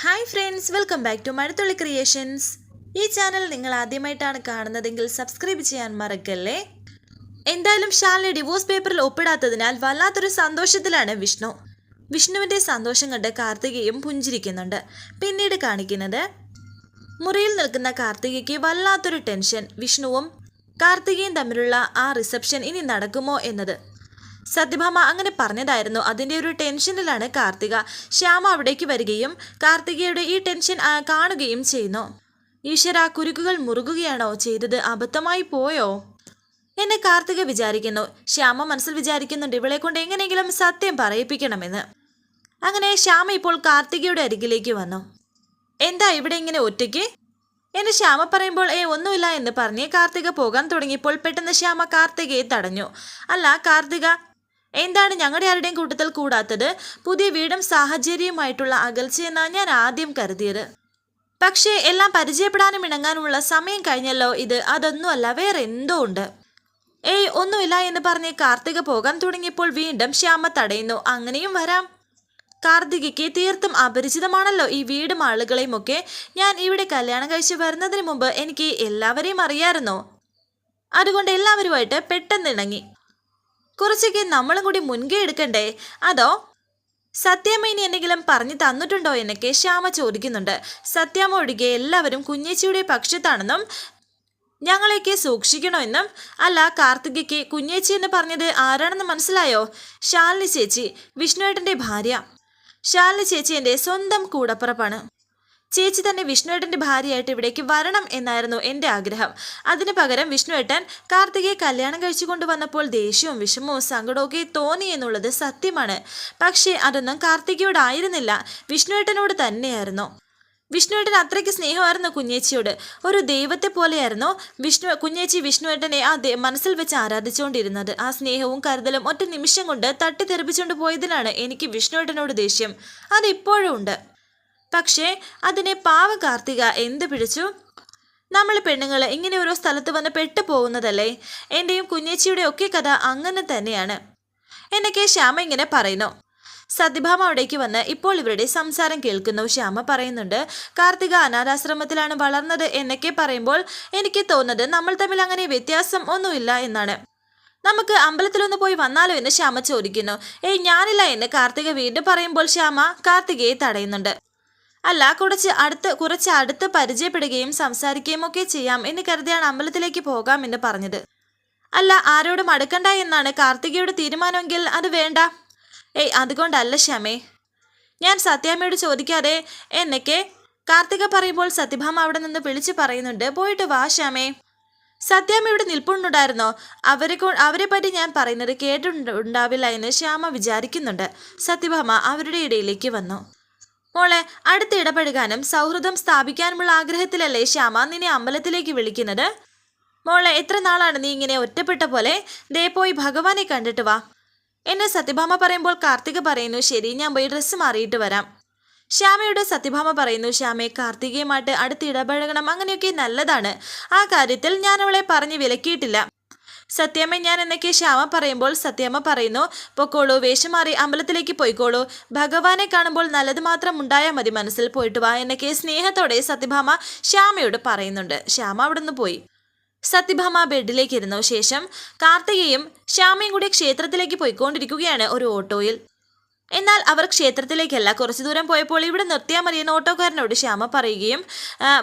Hi friends welcome back to Mazhathulli creations ഈ channel നിങ്ങൾ ആദ്യമായിട്ടാണ് കാണുന്നതെങ്കിൽ സബ്സ്ക്രൈബ് ചെയ്യാൻ മറക്കല്ലേ? എന്തായാലും ഷാലിനെ ഡിവോഴ്സ് പേപ്പറിൽ ഒപ്പിടാത്തതിനാൽ വല്ലാത്തൊരു സന്തോഷത്തിലാണ് വിഷ്ണു. വിഷ്ണുവിന്റെ സന്തോഷം കണ്ട് കാർത്തികയും പുഞ്ചിരിക്കുന്നുണ്ട്. പിന്നീട് കാണിക്കുന്നത് മുറിയിൽ നിൽക്കുന്ന കാർത്തികയ്ക്ക് വല്ലാത്തൊരു ടെൻഷൻ വിഷ്ണുവും കാർത്തികയും തമ്മിലുള്ള ആ റിസപ്ഷൻ ഇനി നടക്കുമോ എന്നത്. സത്യഭാമ അങ്ങനെ പറഞ്ഞതായിരുന്നു. അതിന്റെ ഒരു ടെൻഷനിലാണ് കാർത്തിക. ശ്യാമ അവിടേക്ക് വരികയും കാർത്തികയുടെ ഈ ടെൻഷൻ കാണുകയും ചെയ്യുന്നു. ഈശ്വര കുരുക്കുകൾ മുറുകുകയാണോ ചെയ്തത്? അബദ്ധമായി പോയോ? എന്നെ കാർത്തിക വിചാരിക്കുന്നു. ശ്യാമ മനസ്സിൽ വിചാരിക്കുന്നുണ്ട് ഇവളെ കൊണ്ട് എങ്ങനെയെങ്കിലും സത്യം പറയിപ്പിക്കണമെന്ന്. അങ്ങനെ ശ്യാമ ഇപ്പോൾ കാർത്തികയുടെ അരികിലേക്ക് വന്നു. എന്താ ഇവിടെ ഇങ്ങനെ ഒറ്റയ്ക്ക്? എന്ന് ശ്യാമ പറയുമ്പോൾ ഏ ഒന്നുമില്ല എന്ന് പറഞ്ഞ് കാർത്തിക പോകാൻ തുടങ്ങിയപ്പോൾ പെട്ടെന്ന് ശ്യാമ കാർത്തികയെ തടഞ്ഞു. അല്ല കാർത്തിക എന്താണ് ഞങ്ങളുടെ ആരുടെയും കൂട്ടത്തിൽ കൂടാത്തത്? പുതിയ വീടും സാഹചര്യവുമായിട്ടുള്ള അകൽച്ചയെന്നാണ് ഞാൻ ആദ്യം കരുതിയത്. പക്ഷേ എല്ലാം പരിചയപ്പെടാനും ഇണങ്ങാനുമുള്ള സമയം കഴിഞ്ഞല്ലോ ഇത്. അതൊന്നുമല്ല വേറെ എന്തോ ഉണ്ട്. ഏയ് ഒന്നുമില്ല എന്ന് പറഞ്ഞ് കാർത്തിക പോകാൻ തുടങ്ങിയപ്പോൾ വീണ്ടും ശ്യാമ തടയുന്നു. അങ്ങനെയും വരാം. കാർത്തികയ്ക്ക് തീർത്തും അപരിചിതമാണല്ലോ ഈ വീടും ആളുകളെയും ഒക്കെ. ഞാൻ ഇവിടെ കല്യാണം കഴിച്ച് വരുന്നതിന് മുമ്പ് എനിക്ക് എല്ലാവരെയും അറിയാമായിരുന്നോ. അതുകൊണ്ട് എല്ലാവരുമായിട്ട് പെട്ടെന്ന് ഇണങ്ങി കുറച്ചൊക്കെ നമ്മളും കൂടി മുൻകൈ എടുക്കണ്ടേ? അതോ സത്യാമ്മ ഇനി എന്തെങ്കിലും പറഞ്ഞു തന്നിട്ടുണ്ടോ എന്നൊക്കെ ശ്യാമ ചോദിക്കുന്നുണ്ട്. സത്യാമ്മ ഒഴികെ എല്ലാവരും കുഞ്ഞേച്ചിയുടെ പക്ഷത്താണെന്നും ഞങ്ങളെയൊക്കെ സൂക്ഷിക്കണമെന്നും അല്ല കാർത്തികയ്ക്ക് കുഞ്ഞേച്ചി എന്ന് പറഞ്ഞത് ആരാണെന്ന് മനസ്സിലായോ? ശാലിനി ചേച്ചി വിഷ്ണുവേട്ടന്റെ ഭാര്യ. ശാലിനി ചേച്ചി എന്റെ സ്വന്തം കൂടപ്പുറപ്പാണ്. ചേച്ചി തന്നെ വിഷ്ണുവേട്ടന്റെ ഭാര്യയായിട്ട് ഇവിടേക്ക് വരണം എന്നായിരുന്നു എന്റെ ആഗ്രഹം. അതിന് പകരം വിഷ്ണുവേട്ടൻ കാർത്തികയെ കല്യാണം കഴിച്ചു കൊണ്ടുവന്നപ്പോൾ ദേഷ്യവും വിഷമവും സങ്കടമൊക്കെ തോന്നി എന്നുള്ളത് സത്യമാണ്. പക്ഷേ അതൊന്നും കാർത്തികയോടായിരുന്നില്ല വിഷ്ണുവേട്ടനോട് തന്നെയായിരുന്നു. വിഷ്ണുവേട്ടൻ അത്രയ്ക്ക് സ്നേഹമായിരുന്നു കുഞ്ഞേച്ചിയോട്. ഒരു ദൈവത്തെ പോലെയായിരുന്നു വിഷ്ണു കുഞ്ഞേച്ചി വിഷ്ണുവേട്ടനെ ആ മനസ്സിൽ വെച്ച് ആരാധിച്ചുകൊണ്ടിരുന്നത്. ആ സ്നേഹവും കരുതലും ഒറ്റ നിമിഷം കൊണ്ട് തട്ടിത്തെറിപ്പിച്ചുകൊണ്ട് പോയതിനാണ് എനിക്ക് വിഷ്ണുവേട്ടനോട് ദേഷ്യം. അതിപ്പോഴും ഉണ്ട്. പക്ഷേ അതിനെ പാവ കാർത്തിക എന്ത് പിടിച്ചു? നമ്മൾ പെണ്ണുങ്ങൾ ഇങ്ങനെ ഓരോ സ്ഥലത്ത് വന്ന് പെട്ടു പോകുന്നതല്ലേ എന്റെയും കുഞ്ഞേച്ചിയുടെ ഒക്കെ കഥ അങ്ങനെ തന്നെയാണ്. എന്നൊക്കെ ശ്യാമ ഇങ്ങനെ പറയുന്നു. സത്യഭാമ അവിടേക്ക് വന്ന് ഇപ്പോൾ ഇവരുടെ സംസാരം കേൾക്കുന്നു. ശ്യാമ പറയുന്നുണ്ട് കാർത്തിക അനാഥാശ്രമത്തിലാണ് വളർന്നത് എന്നൊക്കെ പറയുമ്പോൾ എനിക്ക് തോന്നുന്നത് നമ്മൾ തമ്മിൽ അങ്ങനെ വ്യത്യാസം ഒന്നുമില്ല എന്നാണ്. നമുക്ക് അമ്പലത്തിലൊന്ന് പോയി വന്നാലോ എന്ന് ശ്യാമ ചോദിക്കുന്നു. ഏയ് ഞാനില്ല എന്ന് കാർത്തിക വീണ്ടും പറയുമ്പോൾ ശ്യാമ കാർത്തികയെ തടയുന്നുണ്ട്. അല്ല കുറച്ച് അടുത്ത് കുറച്ച് അടുത്ത് പരിചയപ്പെടുകയും സംസാരിക്കുകയും ഒക്കെ ചെയ്യാം എന്ന് കരുതിയാണ് അമ്പലത്തിലേക്ക് പോകാം എന്ന് പറഞ്ഞത്. അല്ല ആരോടും അടുക്കണ്ട എന്നാണ് കാർത്തികയുടെ തീരുമാനമെങ്കിൽ അത് വേണ്ട. ഏയ് അതുകൊണ്ടല്ല ശ്യാമേ. ഞാൻ സത്യാമ്മയോട് ചോദിക്കാതെ എന്നൊക്കെ കാർത്തിക പറയുമ്പോൾ സത്യഭാമ അവിടെ നിന്ന് വിളിച്ചു പറയുന്നുണ്ട്. പോയിട്ട് വാ ശ്യാമേ. സത്യാമ്മ ഇവിടെ നിൽപ്പുണ്ടായിരുന്നോ? അവരെ അവരെ പറ്റി ഞാൻ പറയുന്നത് കേട്ടിട്ടുണ്ടാവില്ല എന്ന് ശ്യാമ വിചാരിക്കുന്നുണ്ട്. സത്യഭാമ അവരുടെ ഇടയിലേക്ക് വന്നു. മോളെ അടുത്ത് ഇടപഴകാനും സൗഹൃദം സ്ഥാപിക്കാനുമുള്ള ആഗ്രഹത്തിലല്ലേ ശ്യാമ നിന്നെ അമ്പലത്തിലേക്ക് വിളിക്കുന്നത്? മോളെ എത്ര നാളാണ് നീ ഇങ്ങനെ ഒറ്റപ്പെട്ട പോലെ? ദേ പോയി ഭഗവാനെ കണ്ടിട്ട് വാ. എന്നെ സത്യഭാമ പറയുമ്പോൾ കാർത്തിക പറയുന്നു ശരി ഞാൻ പോയി ഡ്രസ്സ് മാറിയിട്ട് വരാം. ശ്യാമയുടെ സത്യഭാമ പറയുന്നു ശ്യാമയെ കാർത്തികയുമായിട്ട് അടുത്ത് ഇടപഴകണം അങ്ങനെയൊക്കെ നല്ലതാണ്. ആ കാര്യത്തിൽ ഞാൻ അവളെ പറഞ്ഞ് വിലക്കിയിട്ടില്ല. സത്യമ്മ ഞാൻ എന്നൊക്കെ ശ്യാമ പറയുമ്പോൾ സത്യമ്മ പറയുന്നു പൊക്കോളൂ വേഷം മാറി അമ്പലത്തിലേക്ക് പോയിക്കോളൂ. ഭഗവാനെ കാണുമ്പോൾ നല്ലത് മാത്രം ഉണ്ടായാൽ മതി മനസ്സിൽ പോയിട്ട് വാ എന്നൊക്കെ സ്നേഹത്തോടെ സത്യഭാമ ശ്യാമയോട് പറയുന്നുണ്ട്. ശ്യാമ അവിടുന്ന് പോയി. സത്യഭാമ ബെഡിലേക്ക് ഇരുന്നു. ശേഷം കാർത്തികയും ശ്യാമയും കൂടി ക്ഷേത്രത്തിലേക്ക് പോയിക്കൊണ്ടിരിക്കുകയാണ് ഒരു ഓട്ടോയിൽ. എന്നാൽ അവർ ക്ഷേത്രത്തിലേക്കല്ല കുറച്ചു ദൂരം പോയപ്പോൾ ഇവിടെ നിർത്തിയാൽ മതിയെന്ന് ഓട്ടോക്കാരനോട് ശ്യാമ പറയുകയും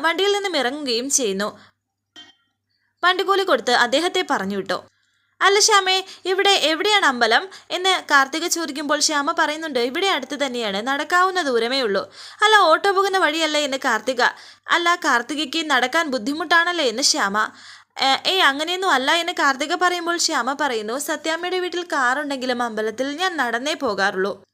വണ്ടിയിൽ നിന്നും ഇറങ്ങുകയും ചെയ്യുന്നു. വണ്ടിക്കൂലി കൊടുത്ത് അദ്ദേഹത്തെ പറഞ്ഞു വിട്ടു. അല്ല ശ്യാമേ ഇവിടെ എവിടെയാണ് അമ്പലം? എന്ന് കാർത്തിക ചോദിക്കുമ്പോൾ ശ്യാമ പറയുന്നുണ്ട് ഇവിടെ അടുത്ത് തന്നെയാണ് നടക്കാവുന്ന ദൂരമേ ഉള്ളൂ. അല്ല ഓട്ടോ പോകുന്ന വഴിയല്ലേ? എന്ന് കാർത്തിക. അല്ല കാർത്തികയ്ക്ക് നടക്കാൻ ബുദ്ധിമുട്ടാണല്ലേ? എന്ന് ശ്യാമ. "ഏ, ഏയ് അങ്ങനെയൊന്നും അല്ല എന്ന് കാർത്തിക പറയുമ്പോൾ ശ്യാമ പറയുന്നു സത്യാമ്മയുടെ വീട്ടിൽ കാറുണ്ടെങ്കിലും അമ്പലത്തിൽ ഞാൻ നടന്നേ പോകാറുള്ളൂ.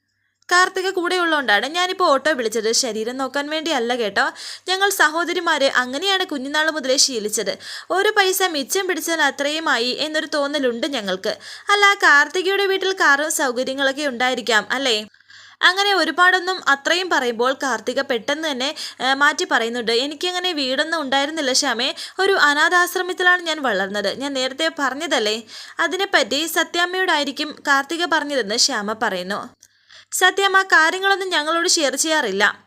കാർത്തിക കൂടെയുള്ളതുകൊണ്ടാണ് ഞാനിപ്പോൾ ഓട്ടോ വിളിച്ചത്. ശരീരം നോക്കാൻ വേണ്ടിയല്ല കേട്ടോ. ഞങ്ങൾ സഹോദരിമാരെ അങ്ങനെയാണ് കുഞ്ഞുനാൾ മുതലേ ശീലിച്ചത്. ഒരു പൈസ മിച്ചം പിടിച്ചാൽ അത്രയുമായി എന്നൊരു തോന്നലുണ്ട് ഞങ്ങൾക്ക്. അല്ല കാർത്തികയുടെ വീട്ടിൽ കാറും സൗകര്യങ്ങളൊക്കെ ഉണ്ടായിരിക്കാം അല്ലേ? അങ്ങനെ ഒരുപാടൊന്നും അത്രയും പറയുമ്പോൾ കാർത്തിക പെട്ടെന്ന് തന്നെ മാറ്റി പറയുന്നുണ്ട്. എനിക്കങ്ങനെ വീടൊന്നും ഉണ്ടായിരുന്നില്ല ശ്യാമേ. ഒരു അനാഥാശ്രമത്തിലാണ് ഞാൻ വളർന്നത്. ഞാൻ നേരത്തെ പറഞ്ഞതല്ലേ? അതിനെപ്പറ്റി സത്യാമ്മയോടായിരിക്കും കാർത്തിക പറഞ്ഞതെന്ന് ശ്യാമ പറയുന്നു. സത്യം ആ കാര്യങ്ങളൊന്നും ഞങ്ങളോട് ഷെയർ ചെയ്യാറില്ല.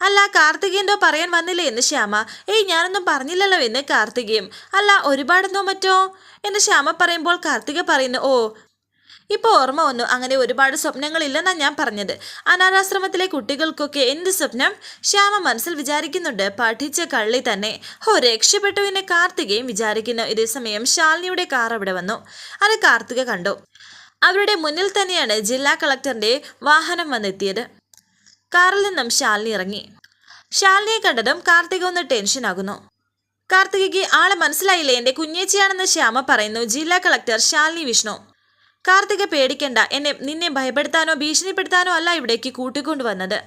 അല്ല കാർത്തികേന്തോ പറയാൻ വന്നില്ലേ? എന്ന് ശ്യാമ ഏയ് ഞാനൊന്നും പറഞ്ഞില്ലല്ലോ എന്ന് കാർത്തികയും അല്ല ഒരുപാടെന്നോ മറ്റോ? എന്ന് ശ്യാമ പറയുമ്പോൾ കാർത്തിക പറയുന്നു ഓ ഇപ്പോൾ ഓർമ്മ വന്നു. അങ്ങനെ ഒരുപാട് സ്വപ്നങ്ങളില്ലെന്നാണ് ഞാൻ പറഞ്ഞത്. അനാഥാശ്രമത്തിലെ കുട്ടികൾക്കൊക്കെ എന്ത് സ്വപ്നം? ശ്യാമ മനസ്സിൽ വിചാരിക്കുന്നുണ്ട് പഠിച്ച കള്ളി തന്നെ. ഹോ രക്ഷപ്പെട്ടു എന്ന് കാർത്തികയും വിചാരിക്കുന്നു. ഇതേ സമയം ശാലിനിയുടെ കാർ അവിടെ വന്നു. അത് കാർത്തിക കണ്ടു. അവരുടെ മുന്നിൽ തന്നെയാണ് ജില്ലാ കളക്ടറിന്റെ വാഹനം വന്നെത്തിയത്. കാറിൽ നിന്നും ശാലിനി ഇറങ്ങി. ശാലിനിയെ കണ്ടതും കാർത്തിക ഒന്ന് ടെൻഷനാകുന്നു കാർത്തികയ്ക്ക് ആളെ മനസ്സിലായില്ലേ? എന്റെ കുഞ്ഞേച്ചിയാണെന്ന് ശ്യാമ പറയുന്നു. ജില്ലാ കളക്ടർ ശാലിനി വിഷ്ണു. കാർത്തിക പേടിക്കണ്ട. എന്നെ നിന്നെ ഭയപ്പെടുത്താനോ ഭീഷണിപ്പെടുത്താനോ അല്ല ഇവിടേക്ക് കൂട്ടിക്കൊണ്ടുവന്നത്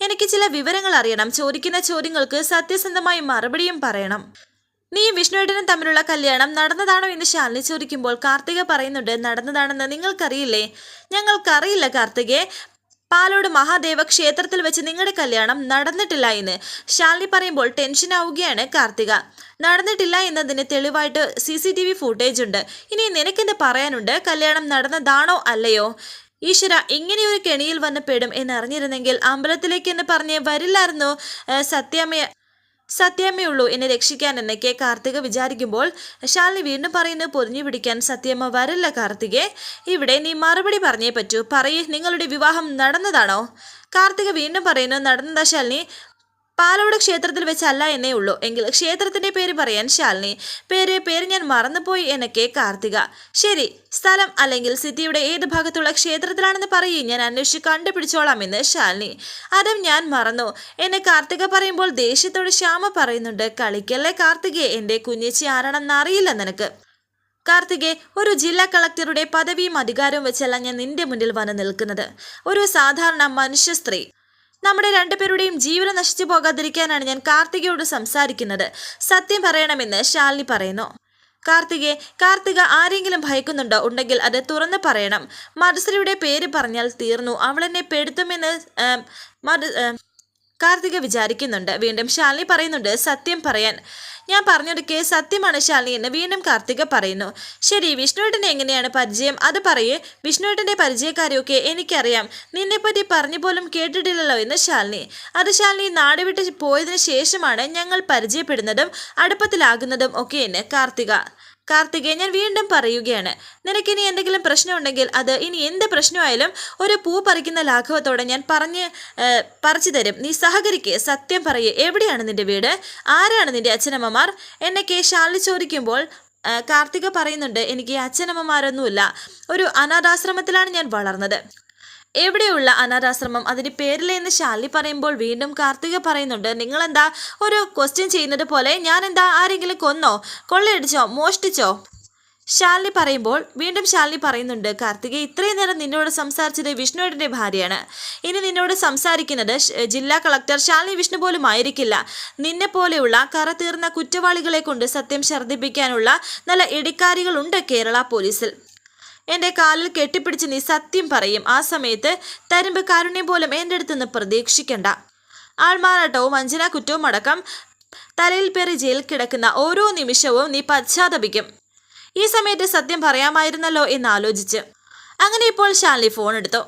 എനിക്ക് ചില വിവരങ്ങൾ അറിയണം. ചോദിക്കുന്ന ചോദ്യങ്ങൾക്ക് സത്യസന്ധമായി മറുപടിയും പറയണം. നീയും വിഷ്ണുവേട്ടനും തമ്മിലുള്ള കല്യാണം നടന്നതാണോ എന്ന് ശാലിനി ചോദിക്കുമ്പോൾ കാർത്തിക പറയുന്നുണ്ട് നടന്നതാണെന്ന് നിങ്ങൾക്കറിയില്ലേ? ഞങ്ങൾക്കറിയില്ല കാർത്തികെ. പാലോട് മഹാദേവ ക്ഷേത്രത്തിൽ വെച്ച് നിങ്ങളുടെ കല്യാണം നടന്നിട്ടില്ല എന്ന്. ശാലിനി പറയുമ്പോൾ ടെൻഷൻ ആവുകയാണ് കാർത്തിക. നടന്നിട്ടില്ല എന്നതിന് തെളിവായിട്ട് C C T V footage ഉണ്ട്. ഇനി നിനക്കെന്ത് പറയാനുണ്ട്? കല്യാണം നടന്നതാണോ അല്ലയോ? ഈശ്വര ഇങ്ങനെയൊരു കെണിയിൽ വന്ന് പെടും എന്നറിഞ്ഞിരുന്നെങ്കിൽ അമ്പലത്തിലേക്ക് എന്ന് പറഞ്ഞ് വരില്ലായിരുന്നു. ഏഹ്, സത്യാമ്മയ ഉള്ളൂ എന്നെ രക്ഷിക്കാൻ എന്നൊക്കെ കാർത്തിക വിചാരിക്കുമ്പോൾ ശാലിനി വീണ്ടും പറയുന്നത് പൊതിഞ്ഞു പിടിക്കാൻ സത്യമ്മ വരല്ല കാർത്തികെ. ഇവിടെ നീ മറുപടി പറഞ്ഞേ പറ്റൂ. പറയേ നിങ്ങളുടെ വിവാഹം നടന്നതാണോ? കാർത്തിക വീണ്ടും പറയുന്നു നടന്നതാ ശാലിനി. പാലോട് ക്ഷേത്രത്തിൽ വെച്ചല്ല എന്നേ ഉള്ളൂ. എങ്കിൽ ക്ഷേത്രത്തിന്റെ പേര് പറയാൻ ശാലിനി. പേര് പേര് ഞാൻ മറന്നുപോയി എന്നൊക്കെ കാർത്തിക. ശരി സ്ഥലം അല്ലെങ്കിൽ സിറ്റിയുടെ ഏത് ഭാഗത്തുള്ള ക്ഷേത്രത്തിലാണെന്ന് പറയും. ഞാൻ അന്വേഷിച്ച് കണ്ടുപിടിച്ചോളാമെന്ന് ശാലിനി. അതും ഞാൻ മറന്നു. എന്നെ കാർത്തിക പറയുമ്പോൾ ദേഷ്യത്തോട് ശ്യാമ പറയുന്നുണ്ട് കളിക്കല്ലേ കാർത്തികയെ എന്റെ കുഞ്ഞേച്ചി ആരാണെന്ന് അറിയില്ല നിനക്ക്. കാർത്തികെ ഒരു ജില്ലാ കളക്ടറുടെ പദവിയും അധികാരവും വെച്ചല്ല ഞാൻ നിന്റെ മുന്നിൽ വന്ന് നിൽക്കുന്നത്. ഒരു സാധാരണ മനുഷ്യ സ്ത്രീ. നമ്മുടെ രണ്ടുപേരുടെയും ജീവനം നശിച്ചു പോകാതിരിക്കാനാണ് ഞാൻ കാർത്തികയോട് സംസാരിക്കുന്നത്. സത്യം പറയണമെന്ന് ശാലിനി പറയുന്നു. കാർത്തികെ കാർത്തിക ആരെങ്കിലും ഭയക്കുന്നുണ്ടോ? ഉണ്ടെങ്കിൽ അത് തുറന്നു പറയണം. മധുശ്രീയുടെ പേര് പറഞ്ഞാൽ തീർന്നു. അവൾ എന്നെ പെടുത്തുമെന്ന് മധു കാർത്തിക വിചാരിക്കുന്നുണ്ട്. വീണ്ടും ശാലിനി പറയുന്നുണ്ട് സത്യം പറയാൻ. ഞാൻ പറഞ്ഞൊടുക്കെ സത്യമാണ് ശാലിനി എന്ന് വീണ്ടും കാർത്തിക പറയുന്നു. ശരി വിഷ്ണുവേട്ടനെ എങ്ങനെയാണ് പരിചയം? അത് പറയേ. വിഷ്ണുവേട്ടന്റെ പരിചയക്കാരെയൊക്കെ എനിക്കറിയാം. നിന്നെപ്പറ്റി പറഞ്ഞു പോലും കേട്ടിട്ടില്ലല്ലോ എന്ന് ശാലിനി. അത് ശാലിനി നാട് വിട്ട് പോയതിനു ശേഷമാണ് ഞങ്ങൾ പരിചയപ്പെടുന്നതും അടുപ്പത്തിലാകുന്നതും ഒക്കെ എന്ന് കാർത്തിക. കാർത്തികെ ഞാൻ വീണ്ടും പറയുകയാണ്. നിനക്കിനി എന്തെങ്കിലും പ്രശ്നമുണ്ടെങ്കിൽ അത് ഇനി എന്ത് പ്രശ്നമായാലും ഒരു പൂ പറിക്കുന്ന ലാഘവത്തോടെ ഞാൻ പറഞ്ഞ് പറിച്ചു തരും. നീ സഹകരിക്കേ സത്യം പറയേ. എവിടെയാണ് നിന്റെ വീട്? ആരാണ് നിന്റെ അച്ഛനമ്മമാർ? എന്നൊക്കെ ശാലി ചോദിക്കുമ്പോൾ കാർത്തിക പറയുന്നുണ്ട് എനിക്ക് അച്ഛനമ്മമാരൊന്നുമില്ല. ഒരു അനാഥാശ്രമത്തിലാണ് ഞാൻ വളർന്നത്. എവിടെയുള്ള അനാഥാശ്രമം? അതിന് പേരിലെ ശാലി പറയുമ്പോൾ വീണ്ടും കാർത്തിക പറയുന്നുണ്ട് നിങ്ങളെന്താ ഒരു ക്വസ്റ്റ്യൻ ചെയ്യുന്നത് പോലെ ഞാൻ എന്താ ആരെങ്കിലും കൊന്നോ കൊള്ളയടിച്ചോ മോഷ്ടിച്ചോ? ശാലിനി പറയുമ്പോൾ വീണ്ടും ശാലിനി പറയുന്നുണ്ട് കാർത്തിക ഇത്രയും നേരം നിന്നോട് സംസാരിച്ചത് വിഷ്ണുവേട്ടന്റെ ഭാര്യയാണ്. ഇനി നിന്നോട് സംസാരിക്കുന്നത് ജില്ലാ കളക്ടർ ശാലിനി വിഷ്ണു പോലും ആയിരിക്കില്ല. നിന്നെ പോലെയുള്ള കറ തീർന്ന കുറ്റവാളികളെ കൊണ്ട് സത്യം ഛർദ്ദിപ്പിക്കാനുള്ള നല്ല ഇടിക്കാരികളുണ്ട് കേരള പോലീസിൽ. എന്റെ കാലിൽ കെട്ടിപ്പിടിച്ച് നീ സത്യം പറയും. ആ സമയത്ത് തരുമ്പ് കാരുണ്യം പോലും എന്റെ അടുത്തുനിന്ന് പ്രതീക്ഷിക്കണ്ട. ആൾമാറാട്ടവും വഞ്ചന കുറ്റവും അടക്കം തലയിൽ പേറി ജയിൽ കിടക്കുന്ന ഓരോ നിമിഷവും നീ പശ്ചാത്തപിക്കും. ഈ സമയത്ത് സത്യം പറയാമായിരുന്നല്ലോ എന്ന് ആലോചിച്ച്. അങ്ങനെ ഇപ്പോൾ ശാലിനി ഫോൺ എടുത്തു.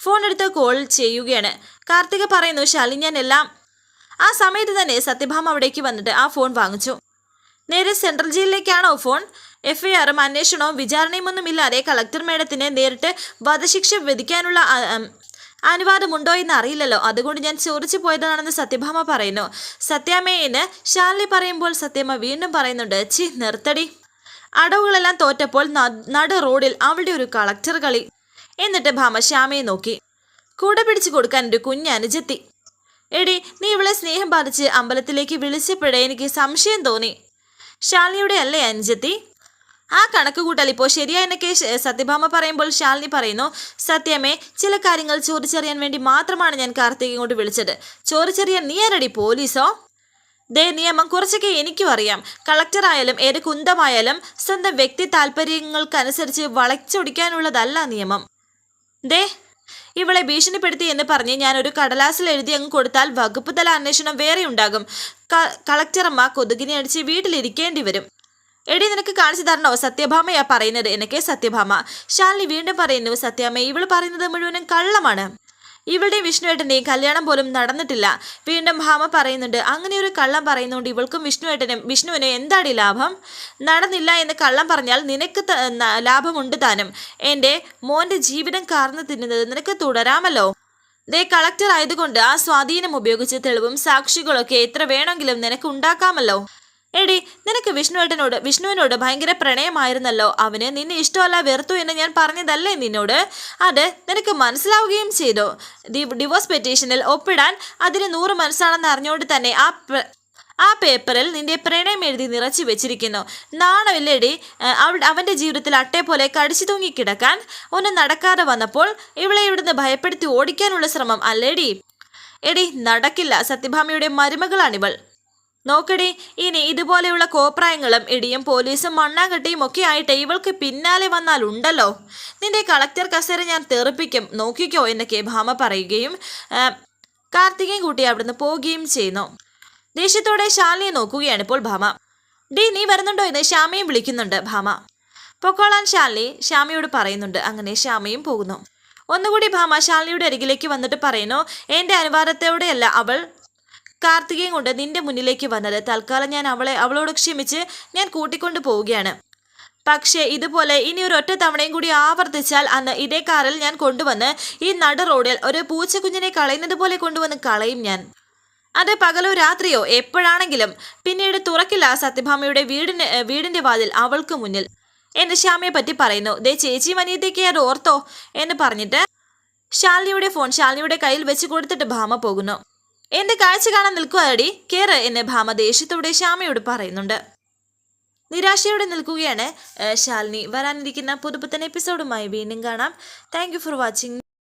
ഫോൺ എടുത്ത് കോൾ ചെയ്യുകയാണ്. കാർത്തിക പറയുന്നു ശാലിനി ഞാൻ എല്ലാം ആ സമയത്ത് തന്നെ സത്യഭാമ അവിടേക്ക് വന്നിട്ട് ആ ഫോൺ വാങ്ങിച്ചു. നേരെ സെൻട്രൽ ജയിലിലേക്കാണോ ഫോൺ? എഫ്ഐആറും അന്വേഷണവും വിചാരണയും ഒന്നുമില്ലാതെ കളക്ടർ മേഡത്തിന് നേരിട്ട് വധശിക്ഷ വിധിക്കാനുള്ള അനുവാദമുണ്ടോ എന്ന് അറിയില്ലല്ലോ. അതുകൊണ്ട് ഞാൻ ചോദിച്ചു പോയതാണെന്ന് സത്യഭാമ പറയുന്നു. സത്യാമ്മയെന്ന് ഷാർലി പറയുമ്പോൾ സത്യമ്മ വീണ്ടും പറയുന്നുണ്ട് ചി നിർത്തടി. അടവുകളെല്ലാം തോറ്റപ്പോൾ നട റോഡിൽ അവളുടെ ഒരു കളക്ടർ കളി. എന്നിട്ട് ഭാമ ശ്യാമയെ നോക്കി. കൂടെ പിടിച്ചു കൊടുക്കാൻ ഒരു കുഞ്ഞ് അനുജത്തി. എടി നീ ഇവളെ സ്നേഹം ബാധിച്ച് അമ്പലത്തിലേക്ക് വിളിച്ചപ്പോഴേ എനിക്ക് സംശയം തോന്നി. ഷാലിയുടെ അല്ലേ അനുജത്തി? ആ കണക്ക് കൂട്ടൽ. ഇപ്പോൾ ശരിയായെന്നൊക്കെ സത്യഭാമ പറയുമ്പോൾ ശാലിനി പറയുന്നു സത്യമേ ചില കാര്യങ്ങൾ ചോദിച്ചറിയാൻ വേണ്ടി മാത്രമാണ് ഞാൻ കാർത്തിക് ഇങ്ങോട്ട് വിളിച്ചത്. ചോദിച്ചറിയാൻ നീ ആരടി പോലീസോ? ദേ നിയമം കുറച്ചൊക്കെ എനിക്കും അറിയാം. കളക്ടറായാലും ഏത് കുന്തമായാലും സ്വന്തം വ്യക്തി താല്പര്യങ്ങൾക്കനുസരിച്ച് വളച്ചൊടിക്കാനുള്ളതല്ല നിയമം. ദേ ഇവളെ ഭീഷണിപ്പെടുത്തി എന്ന് പറഞ്ഞ് ഞാൻ ഒരു കടലാസിൽ എഴുതി അങ്ങ് കൊടുത്താൽ വകുപ്പ് തല അന്വേഷണം വേറെ ഉണ്ടാകും. കളക്ടറമ്മ കൊതുകിനെ അടിച്ച് വീട്ടിലിരിക്കേണ്ടി വരും. എടി നിനക്ക് കാണിച്ചു തരണോ? സത്യഭാമയാ പറയുന്നത്. എനിക്ക് സത്യഭാമ. ശാലിനി വീണ്ടും പറയുന്നു സത്യാമ്മ ഇവൾ പറയുന്നത് മുഴുവനും കള്ളമാണ്. ഇവളുടെയും വിഷ്ണുവേട്ടന്റെയും കല്യാണം പോലും നടന്നിട്ടില്ല. വീണ്ടും ഭാമ പറയുന്നുണ്ട് അങ്ങനെ ഒരു കള്ളം പറയുന്നുണ്ട് ഇവൾക്കും വിഷ്ണുവേട്ടനും വിഷ്ണുവിനും എന്താടി ലാഭം? നടന്നില്ല എന്ന് കള്ളം പറഞ്ഞാൽ നിനക്ക് ലാഭമുണ്ട് താനും. എന്റെ മോന്റെ ജീവിതം കാർന്നു തിന്നുന്നത് നിനക്ക് തുടരാമല്ലോ? ദേ കളക്ടർ ആയതുകൊണ്ട് ആ സ്വാധീനം ഉപയോഗിച്ച് തെളിവും സാക്ഷികളൊക്കെ എത്ര വേണമെങ്കിലും നിനക്ക് ഉണ്ടാക്കാമല്ലോ. എടി നിനക്ക് വിഷ്ണുവേട്ടനോട് വിഷ്ണുവിനോട് ഭയങ്കര പ്രണയമായിരുന്നല്ലോ. അവന് നിന്നെ ഇഷ്ടമല്ല വെറുത്തു എന്ന് ഞാൻ പറഞ്ഞതല്ലേ നിന്നോട്? അത് നിനക്ക് മനസ്സിലാവുകയും ചെയ്തു. ദി ഡിവോഴ്സ് പെറ്റീഷനിൽ ഒപ്പിടാൻ അതിന് നൂറ് മനസ്സാണെന്ന് അറിഞ്ഞുകൊണ്ട് തന്നെ ആ ആ പേപ്പറിൽ നിന്റെ പ്രണയം എഴുതി നിറച്ചു വെച്ചിരിക്കുന്നു. നാണമില്ലേടി അവന്റെ ജീവിതത്തിൽ അട്ടേ പോലെ കടിച്ചു തൂങ്ങിക്കിടക്കാൻ ഒന്ന് നടക്കാതെ വന്നപ്പോൾ ഇവളെ ഇവിടുന്ന് ഭയപ്പെടുത്തി ഓടിക്കാനുള്ള ശ്രമം അല്ലേടി? എടി നടക്കില്ല. സത്യഭാമയുടെ മരുമകളാണിവൾ. നോക്കടി ഇനി ഇതുപോലെയുള്ള കോപ്രായങ്ങളും ഇടിയും പോലീസും മണ്ണാകട്ടിയും ഒക്കെ ആയിട്ട് ഇവൾക്ക് പിന്നാലെ വന്നാൽ ഉണ്ടല്ലോ. നിന്റെ കളക്ടർ കസേര ഞാൻ തെറിപ്പിക്കും. നോക്കിക്കോ എന്നൊക്കെ ഭാമ പറയുകയും കാർത്തികയും കൂട്ടി അവിടുന്ന് പോവുകയും ചെയ്യുന്നു. ദേഷ്യത്തോടെ ശാലിനെ നോക്കുകയാണ് ഇപ്പോൾ ഭാമ. ഡി നീ വരുന്നുണ്ടോ എന്ന് ശ്യാമയും വിളിക്കുന്നുണ്ട് ഭാമ. പൊക്കോളാൻ ശാലിനി ശ്യാമയോട് പറയുന്നുണ്ട്. അങ്ങനെ ശ്യാമയും പോകുന്നു. ഒന്നുകൂടി ഭാമ ശാലിനിയുടെ അരികിലേക്ക് വന്നിട്ട് പറയുന്നു എന്റെ അനുവാദത്തോടെയല്ല അവൾ കാർത്തികയും കൊണ്ട് നിന്റെ മുന്നിലേക്ക് വന്നത്. തൽക്കാലം ഞാൻ അവളെ അവളോട് ക്ഷമിച്ച് ഞാൻ കൂട്ടിക്കൊണ്ടു പോവുകയാണ്. പക്ഷേ ഇതുപോലെ ഇനി ഒരു ഒറ്റ തവണയും കൂടി ആവർത്തിച്ചാൽ അന്ന് ഇതേ കാറിൽ ഞാൻ കൊണ്ടുവന്ന് ഈ നട റോഡിൽ ഒരു പൂച്ചക്കുഞ്ഞിനെ കളയുന്നത് പോലെ കൊണ്ടുവന്ന് കളയും ഞാൻ. അത് പകലോ രാത്രിയോ എപ്പോഴാണെങ്കിലും പിന്നീട് തുറക്കില്ല സത്യഭാമയുടെ വീടിന് വീടിന്റെ വാതിൽ അവൾക്ക് മുന്നിൽ. എന്ന് ശ്യാമയെ പറ്റി പറയുന്നു. ദേ ചേച്ചി അനിയത്തേക്ക് അത് ഓർത്തോ എന്ന് പറഞ്ഞിട്ട് ശാലിനിയുടെ ഫോൺ ശാലിനിയുടെ കയ്യിൽ വെച്ച് കൊടുത്തിട്ട് ഭാമ പോകുന്നു. എന്റെ കാഴ്ച കാണാൻ നിൽക്കുവാടി. കേറ് എന്ന് ഭാമ ദേഷ്യത്തോടെ ശ്യാമയോട് പറയുന്നുണ്ട്. നിരാശയോടെ നിൽക്കുകയാണ് ശാലിനി. വരാനിരിക്കുന്ന പുതുപുത്തൻ എപ്പിസോഡുമായി വീണ്ടും കാണാം. Thank for watching